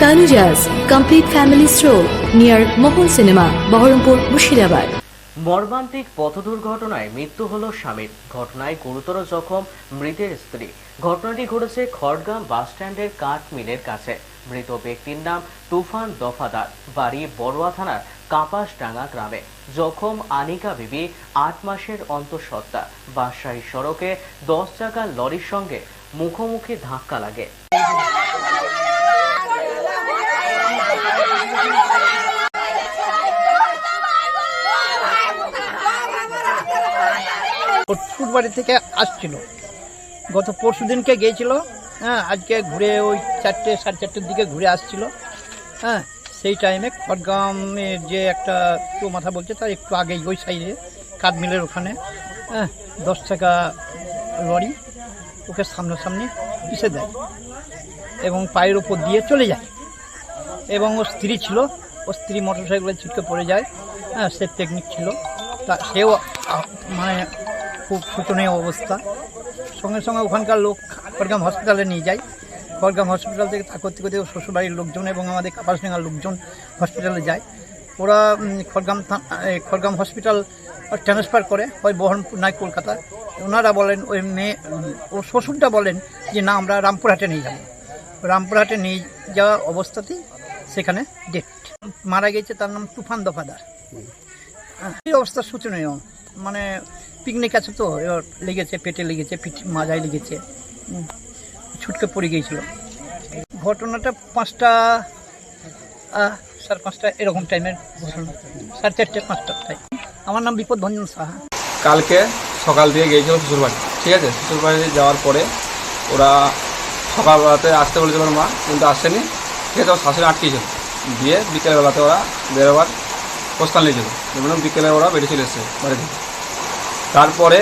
Tanujas Complete Family Stroll near Mohol Cinema, Baharampur, Mushirabad. মর্মান্তিক পথ দুর্ঘটনায় মৃত্যু হলো স্বামীর। ঘটনায় গুরুতর জখম মৃতের স্ত্রী। ঘটনাটি ঘটেছে খড়গ্রাম বাস স্ট্যান্ডের কাঠ মিলের কাছে। মৃত ব্যক্তির নাম তুফান দফাদার। বাড়ি বড়ুয়া থানার কাপাসডাঙ্গা গ্রামে। জখম আনিকা বিবি আট মাসের অন্তঃসত্ত্বা। বাদশাহী সড়কে দশ চাকা লরির সঙ্গে মুখোমুখি ধাক্কা লাগে। ফুটবাড়ি থেকে আসছিল। গত পরশু দিনকে গিয়েছিল হ্যাঁ আজকে ঘুরে ওই চারটে, সাড়ে চারটের দিকে ঘুরে আসছিল হ্যাঁ সেই টাইমে খড়গ্রামের যে একটা তো মাথা বলছে, তার একটু আগেই ওই সাইডে কাঠমিলের ওখানে হ্যাঁ দশ টাকা লরি ওকে সামনাসামনি পিষে দেয় এবং পায়ের ওপর দিয়ে চলে যায়। এবং ওর স্ত্রী ছিল ও স্ত্রী মোটর সাইকেলে ছিটকে পড়ে যায় হ্যাঁ সে টেকনিক ছিল। তা সেও মানে খুব শোচনীয় অবস্থা। সঙ্গে সঙ্গে ওখানকার লোক খড়গ্রাম হসপিটালে নিয়ে যায়। খড়গ্রাম হসপিটাল থেকে তা করতে করতে শ্বশুরবাড়ির লোকজন এবং আমাদের কাপাসডাঙ্গার লোকজন হসপিটালে যায়। ওরা খড়গ্রাম খড়গ্রাম হসপিটাল ট্রান্সফার করে হয় বহরমপুর নয় কলকাতা। ওনারা বলেন ওই মেয়ে ওর শ্বশুরটা বলেন যে না আমরা রামপুরহাটে নিয়ে যাব। রামপুরহাটে নিয়ে যাওয়া অবস্থাতেই সেখানে ডেট মারা গেছে তার নাম তুফান দফাদার। হ্যাঁ, এই অবস্থা শোচনীয়। মানে পিকনিক আছে তো, এবার লেগেছে, পেটে লেগেছে, পিঠ মাজায় লেগেছে। ছুটকে পড়ে গিয়েছিল। ঘটনাটা পাঁচটা সাড়ে পাঁচটা এরকম টাইমের ঘটনা। সাড়ে চারটে, পাঁচটা টাইম আমার নাম বিপদ ভঞ্জন সাহা। কালকে সকাল দিয়ে গিয়েছিল শ্বশুরবাড়ি, ঠিক আছে? শ্বশুরবাড়ি যাওয়ার পরে ওরা সকালবেলাতে আসতে বলেছিল মা, কিন্তু আসেনি। ঠিক আছে, ওর শাশুড়ি আটকেছিল। দিয়ে বিকেলবেলাতে ওরা বেরোবার প্রস্থান নিয়েছিল। যেমন বিকেলে ওরা বেরিয়ে চলে এসছে বাড়ি থেকে। তারপরে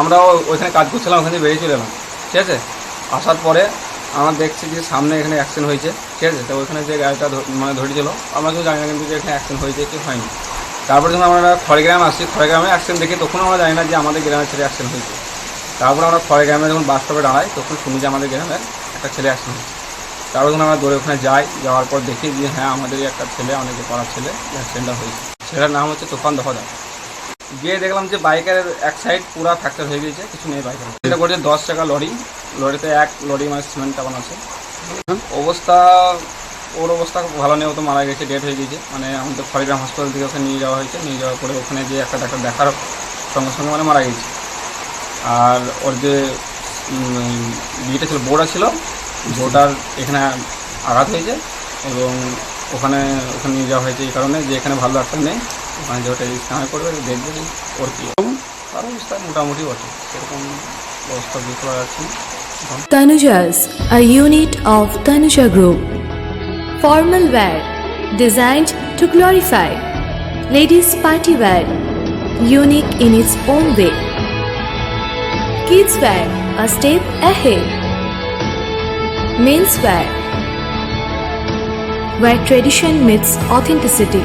আমরাও ওইখানে কাজ করছিলাম, ওখানে বেরিয়ে চলে এলাম। ঠিক আছে? আসার পরে আমরা দেখছি যে সামনে এখানে অ্যাক্সিডেন্ট হয়েছে। ঠিক আছে? তো ওইখানে যে গাড়িটা মানে ধরেছিল, আমরা কেউ জানি না কিন্তু যে এখানে অ্যাক্সিডেন্ট হয়েছে কি হয়নি। তারপরে যখন আমরা খড়গ্রামে আসি খড়গ্রামে অ্যাক্সিডেন্ট দেখি তখন আমরা জানি না যে আমাদের গ্রামের ছেলে অ্যাক্সিডেন্ট হয়েছে। তারপরে আমরা খড়গ্রামে যখন বাস স্টপে দাঁড়াই, তখন শুনি যে আমাদের গ্রামের একটা ছেলে অ্যাক্সিডেন্ট হয়েছে। তারপর যখন আমরা দৌড়ে ওখানে যাই, যাওয়ার পর দেখি যে হ্যাঁ আমাদেরই একটা ছেলে অনেকে পাড়ার ছেলে অ্যাক্সিডেন্টটা হয়েছে। ছেলেটার নাম হচ্ছে তুফান দফাদার। গিয়ে দেখলাম যে বাইকের এক সাইড পুরা ফ্র্যাকচার হয়ে গেছে কিছু নেই বাইকের এটা করছে দশ টাকা লরি, লরিতে এক, লরি মানে সিমেন্ট চাপানো আছে। অবস্থা, ওর অবস্থা ভালো নেই, ও তো মারা গেছে ডেট হয়ে গেছে মানে আমাদের খড়িগ্রাম হসপিটাল থেকে ওকে নিয়ে যাওয়া হয়েছে, নিয়ে যাওয়ার পরে ওখানে যে একটা ডাক্তার দেখার সঙ্গে সঙ্গে মানে মারা গেছে আর ওর যে বিয়েটা ছিল বোর্ডা ছিল বোর্ডার এখানে আঘাত হয়েছে এবং ওখানে ওখানে নিয়ে যাওয়া হয়েছে এই কারণে যে এখানে ভালো ডাক্তার নেই। ওখানে যে ওটা স্ক্যান করবে দেখবে যে ওর কী তার অবস্থা মোটামুটি বটে সেরকম অবস্থা বুঝতে পারা যাচ্ছে না এখন Tanujas, a unit of Tanuja Group. Formal wear designed to glorify. Ladies party wear, unique in its own way. Kids wear, a step ahead. Men's wear, where tradition meets authenticity.